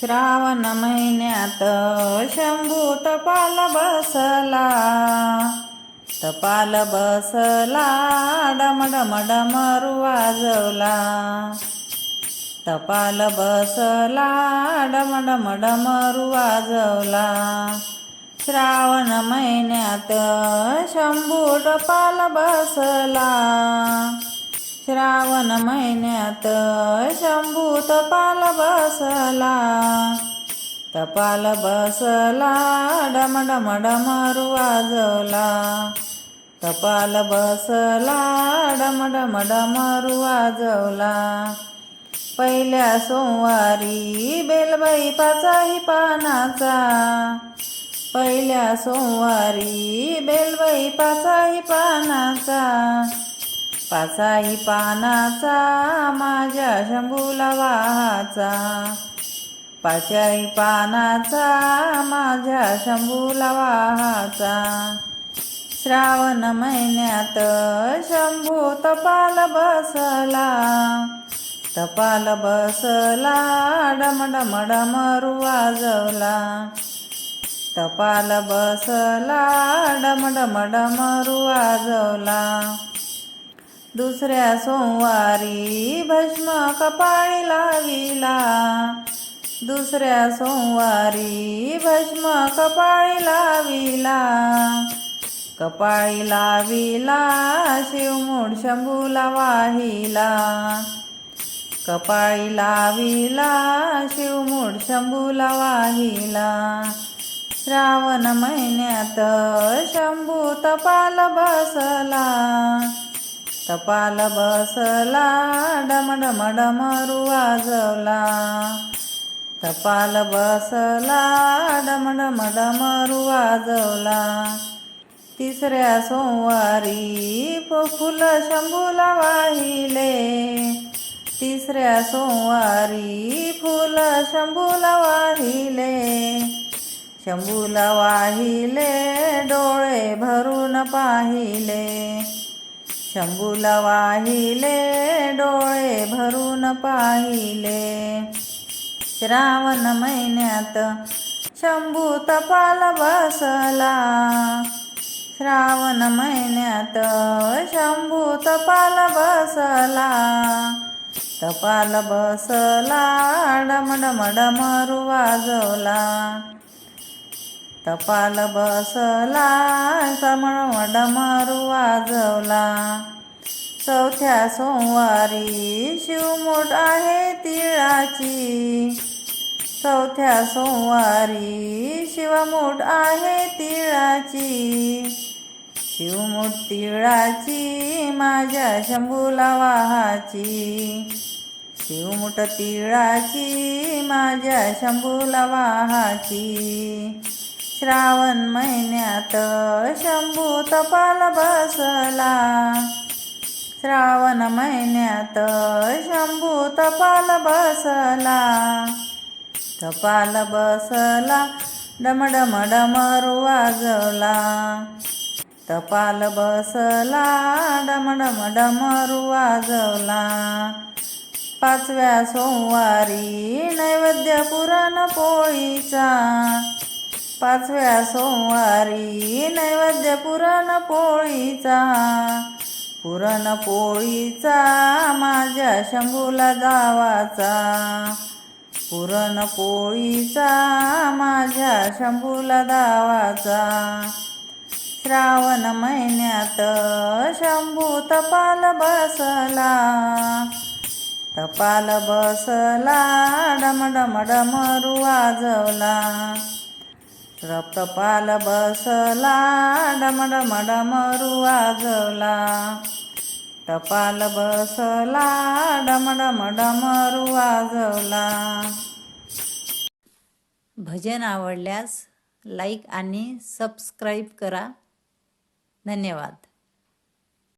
श्रावण महिन्यात शंभू तपाल बसला. तपाल बसला डमडम वाजवला. तपाल बसला डमडम डमरू वाजवला. श्रावण महिन्यात शंभू टपाल बसला. श्रावण महिन्यात शंभू तपाल बसला. तपाल बसला डमडम डमरू वाजवला. तपाल बसला डमडम डमरू वाजवला. पहिल्या सोमवारी बेलबाई पाचाही पानाचा. पहिल्या सोमवारी बेलबाई पाचाही पानाचा. पाचाही पानाचा माझ्या शंभूला वाहाचा. पाचाही पानाचा माझ्या शंभूला वाहाचा. श्रावण महिन्यात शंभू तपाल बसला. तपाल बसला डमडम वाजवला. तपाल बसला डमडम वाजवला. दुसऱ्या सोमवारी भस्म कपाळी लाविला. दुसऱ्या सोमवारी भस्म कपाळी लाविला. कपाळी लाविला शिवमूड शंभूला वाहिला. कपाळी लाविला शिवमूड शंभूला वाहिला. श्रावण महिन्यात शंभू तपाल बसला. टपाल बसला डमडम डमरू वाजवला. टपाल बसला डमडम डमरू वाजवला. तिसऱ्या सोमवारी फुल फुलं शंभूला वाहिले. तिसऱ्या सोमवारी फुलं शंभूला वाहिले. शंभूला वाहिले डोळे भरून पाहिले. शंभूला वाहिले डोळे भरून पाहिले. श्रावण महिन्यात शंभू तपाल बसला. श्रावण महिन्यात शंभू तपाल बसला. तपाल बसला डमडम डमरू वाजवला. तपाल बसला समण डमरू वाजवला चौथ्या सोमवारी शिवमूठ आहे तिळाची. चौथ्या सोमवारी शिवमूठ आहे तिळाची. शिवमूठ तिळाची माझ्या शंभूला वाहाची. शिवमुठ तिळाची माझ्या शंभूला वाहाची. श्रावण महिन्यात शंभू तपाल बसला. श्रावण महिन्यात शंभू तपाल बसला. तपाल बसला डमडम डमरू वाजवला तपाल बसला डमडम डमरू वाजवला पाचव्या सोमवारी नैवेद्य पुराण पोळीचा. पाचव्या सोमवारी नैवेद्य पुरणपोळीचा पुरणपोळीचा माझ्या शंभूला दावाचा. पुरणपोळीचा माझ्या शंभूला दावाचा. श्रावण महिन्यात शंभू तपाल बसला. तपाल बसला डमडमडमरू वाजवला. रक्तपाल बसला डमडम डमरू वाजवला टपाल बसला डमडम डमरू वाजवला भजन आवडल्यास लाईक आणि सबस्क्राईब करा. धन्यवाद.